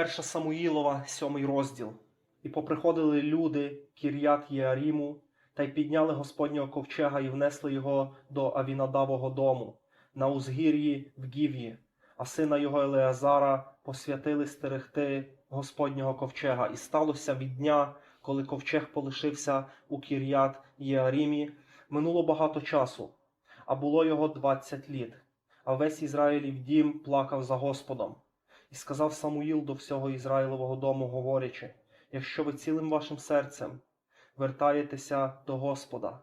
Перша Самуїлова, сьомий розділ. І поприходили люди Кір'ят Єаріму, та й підняли Господнього ковчега і внесли його до Авінадавого дому на узгір'ї в Гів'ї, а сина його Елеазара посвятили стерегти Господнього ковчега. І сталося від дня, коли ковчег полишився у Кір'ят Єарімі, минуло багато часу, а було його двадцять літ. А весь Ізраїлів дім плакав за Господом. І сказав Самуїл до всього Ізраїлового дому, говорячи: якщо ви цілим вашим серцем вертаєтеся до Господа,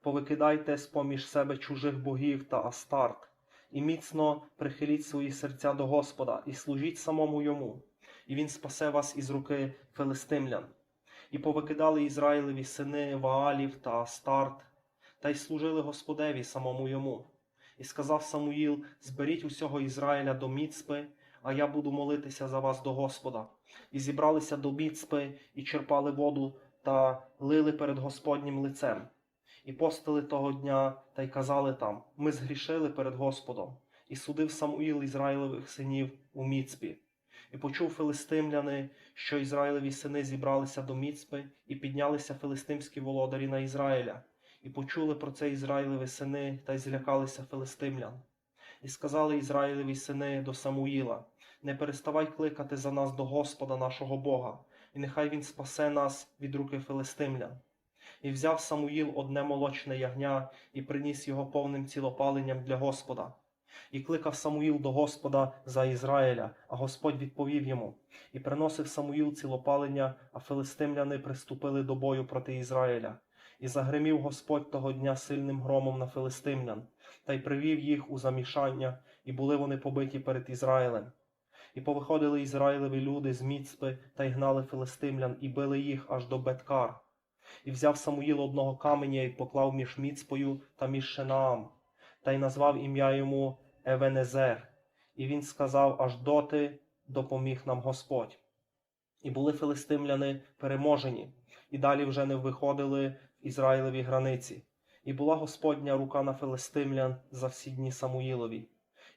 повикидайте з поміж себе чужих богів та астарт, і міцно прихиліть свої серця до Господа, і служіть самому йому, і він спасе вас із руки филистимлян. І повикидали Ізраїлеві сини Ваалів та Астарт, та й служили Господеві самому йому. І сказав Самуїл: Зберіть усього Ізраїля до Міцпи, а я буду молитися за вас до Господа. І зібралися до Міцпи, і черпали воду та лили перед Господнім лицем. І постили того дня та й казали там: Ми згрішили перед Господом. І судив Самуїл Ізраїлевих синів у Міцпі. І почув филистимляни, що Ізраїлеві сини зібралися до Міцпи, і піднялися филистимські володарі на Ізраїля. І почули про це Ізраїлеві сини та й злякалися филистимлян. І сказали Ізраїлеві сини до Самуїла: Не переставай кликати за нас до Господа нашого Бога, і нехай Він спасе нас від руки филистимлян. І взяв Самуїл одне молочне ягня і приніс його повним цілопаленням для Господа. І кликав Самуїл до Господа за Ізраїля, а Господь відповів йому. І приносив Самуїл цілопалення, а филистимляни приступили до бою проти Ізраїля. І загримів Господь того дня сильним громом на филистимлян, та й привів їх у замішання, і були вони побиті перед Ізраїлем. І повиходили Ізраїлеві люди з Міцпи та й гнали филистимлян, і били їх аж до Беткар. І взяв Самуїл одного каменя і поклав між Міцпою та між Шинаам, та й назвав ім'я йому Евенезер. І він сказав аж доти допоміг нам Господь. І були филистимляни переможені, і далі вже не виходили в Ізраїлеві границі. І була Господня рука на филистимлян за всі дні Самуїлові.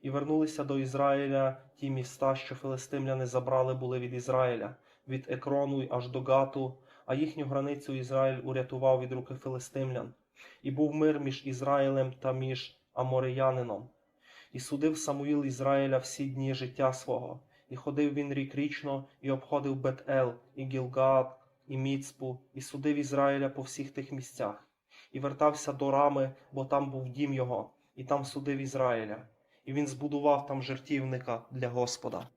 І вернулися до Ізраїля ті міста, що филистимляни забрали були від Ізраїля, від Екрону й аж до Гату, а їхню границю Ізраїль урятував від руки филистимлян. І був мир між Ізраїлем та між Амореянином. І судив Самуїл Ізраїля всі дні життя свого, і ходив він рік річно, і обходив Бет-Ел, і Гілгад, і Міцпу, і судив Ізраїля по всіх тих місцях, і вертався до Рами, бо там був дім його, і там судив Ізраїля. І він збудував там жертівника для Господа.